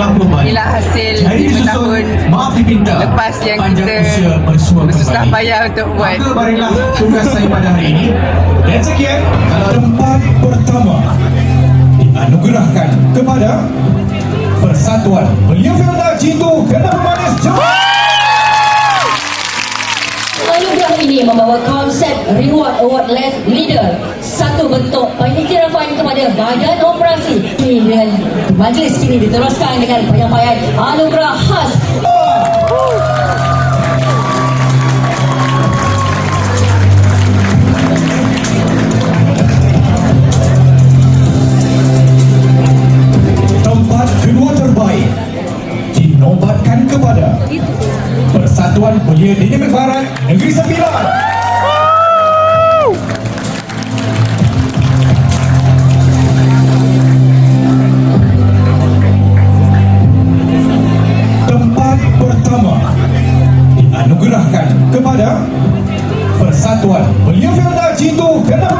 Kelampungan. Inilah hasil Hari 5 disusun, tahun maaf dipinta lepas yang kita bersusah payah untuk buat. Maka marilah tugas saya pada hari ini. Dan sekian, tempat pertama dianugerahkan kepada Persatuan Belia Felda Jitu Kena Manis Jawa. Anugerah ini membawa konsep Reward Award Less Leader Satu bentuk pengiktirafan kepada badan operasi Ini dengan majlis kini diteruskan dengan penyampaian anugerah khas Tempat kedua terbaik dinobatkan kepada Persatuan Belia Dinamik Barat Negeri Sembilan. Dianugerahkan kepada Persatuan Belia Felda Jitu Kena Manis Jawa.